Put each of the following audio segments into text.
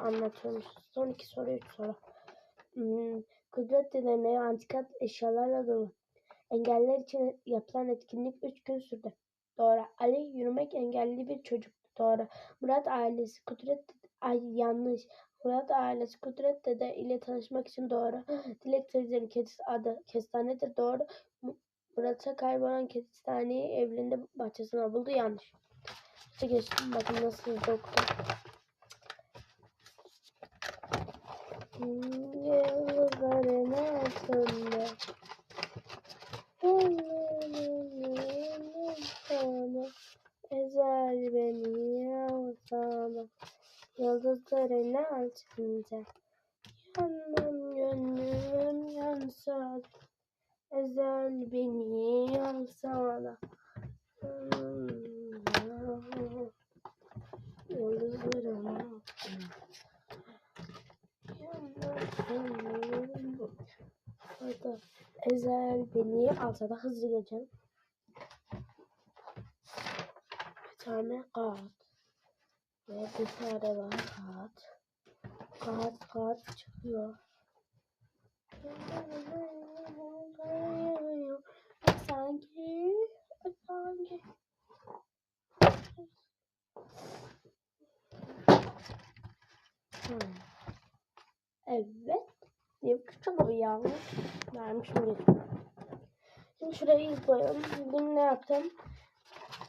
anlatıyormuş. Son iki soru, üç soru. Hmm, Kudret Dede'nin antika eşyalarla dolu. Engelliler için yapılan etkinlik üç gün sürdü. Doğru. Ali yürümek engelli bir çocuktu. Doğru. Murat ailesi Kudret Ay yanlış. Murat ailesi Kudret Dede ile tanışmak için doğru. Dilek teyzenin kedisi adı Kestane'dir. Doğru. Mu- Murat'a kaybolan kestaneyi evlerinde bahçesine buldu. Yanlış. İşte geçtim. Bakın nasıl doktor. Yıldızların altında sana ezel beni yalsana Yıldızların altında Yanmam gönlüm yansa Ezel beni yalsana Yıldızların Orada Ezel beni alsa da hızlı geleceğim. Bir tane kağıt. Ve bir tane daha kağıt. Kağıt kağıt çıkıyor. Sanki, sanki. Hmm. Evet. Küçük bir yanlış vermişim geçiyor. Şimdi şurayı koyalım. Bugün ne yaptım?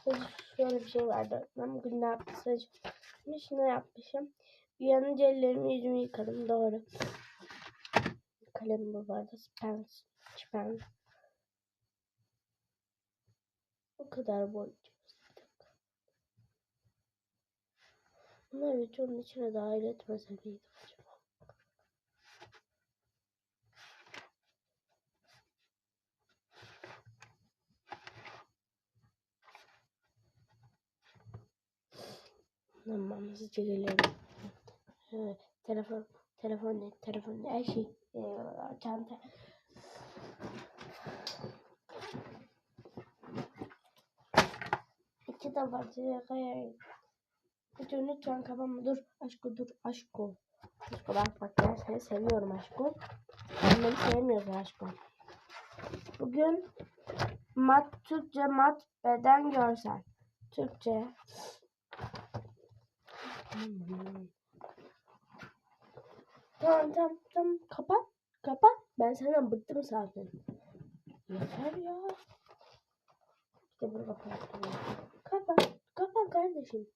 Sadece şöyle bir şey vardı. Ben bugün ne yaptım? Sadece şimdi şunu yapmışım. Bir yanınca ellerimi yüzümü yıkadım. Doğru. Kalem bu vardı. Spens. Spens. O kadar boyunca. Bunları videonun içine dahil etmesem iyiydi acaba. Tamam hızlıca telefon, telefon ne, telefon ne, her şey. Ee, çanta. İki de var. Hayır. Lütfen kapama. Dur. Aşko dur. Aşko. Aşko bak bak ben seni seviyorum aşko. Sen beni aşko. Bugün mat Türkçe mat beden görsel. Türkçe. Tamam tamam tamam kapat kapat. Ben senden bıktım zaten. Yeter ya. İşte bunu kapattım. Kapat kapat kardeşim.